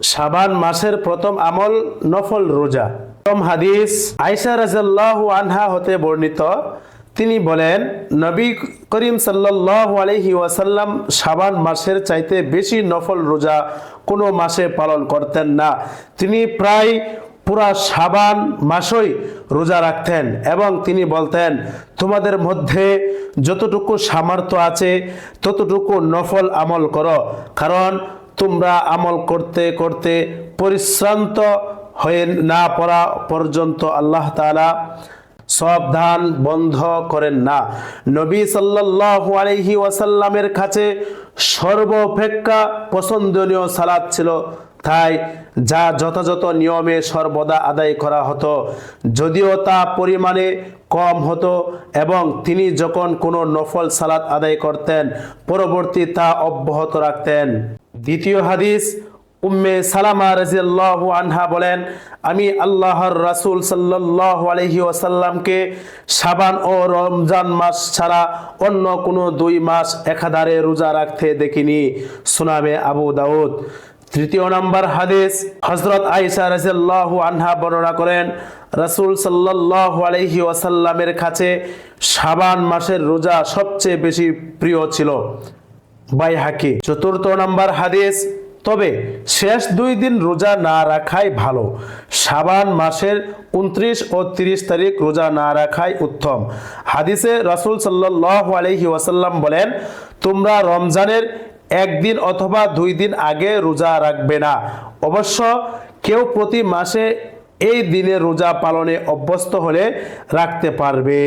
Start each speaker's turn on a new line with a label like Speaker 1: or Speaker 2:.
Speaker 1: শাবান মাসের প্রথম আমল নফল রোজা। প্রথম হাদিস আয়সা রাজাল্লাহু আনহা হতে বর্ণিত। তিনি বলেন, নবী করিম সাল্লাল্লাহু আলাইহি ওয়াসাল্লাম শাবান মাসের চাইতে বেশি নফল রোজা কোনো মাসে পালন করতেন না। তিনি প্রায় পুরা সাবান মাসই রোজা রাখতেন এবং তিনি বলতেন, তোমাদের মধ্যে যতটুকু সামর্থ্য আছে, ততটুকু নফল আমল করো। কারণ তোমরা আমল করতে করতে পরিশ্রান্ত হয়ে না পড়া পর্যন্ত আল্লাহ তাআলা সব ধান বন্ধ করেন না। নবী সাল্লাল্লাহু আলাইহি ওয়াসাল্লামের কাছে সর্বাপেক্ষা পছন্দনীয় সালাদ ছিল। তাই যা যথাযথ নিয়মে সর্বদা আদায় করা হতো, যদিও তা পরিমাণে কম হতো এবং তিনি যখন কোনো নফল সালাত আদায় করতেন, পরবর্তী তা অব্যাহত রাখতেন। দ্বিতীয় হাদিস, উম্মে সালামা রাজিয়াল্লাহু আনহা বলেন, আমি আল্লাহর রাসূল সাল্লাল্লাহু আলাইহি ওয়াসাল্লামকে শাবান ও রমজান মাস ছাড়া অন্য কোনো দুই মাস একাধারে রোজা রাখতে দেখিনি। সুনামে আবু দাউদ। তৃতীয় নম্বর হাদিস হজরত আইসা রাজিয়াল্লাহু আনহা বর্ণনা করেন, রাসূল সাল্লাল্লাহু আলাইহি ওয়াসাল্লামের কাছে শাবান মাসের রোজা সবচেয়ে বেশি প্রিয় ছিল। বাইহাকি, চতুর্থ নম্বর হাদিস। তবে শেষ দুই দিন রোজা না রাখাই ভালো। সাবান মাসের উনত্রিশ ও তিরিশ তারিখ রোজা না রাখাই উত্তম। হাদিসে রাসুল সাল্লাল্লাহু আলাইহি ওয়াসাল্লাম বলেন, তোমরা রমজানের একদিন অথবা দুই দিন আগে রোজা রাখবে না। অবশ্য কেউ প্রতি মাসে এই দিনে রোজা পালনে অভ্যস্ত হলে রাখতে পারবে।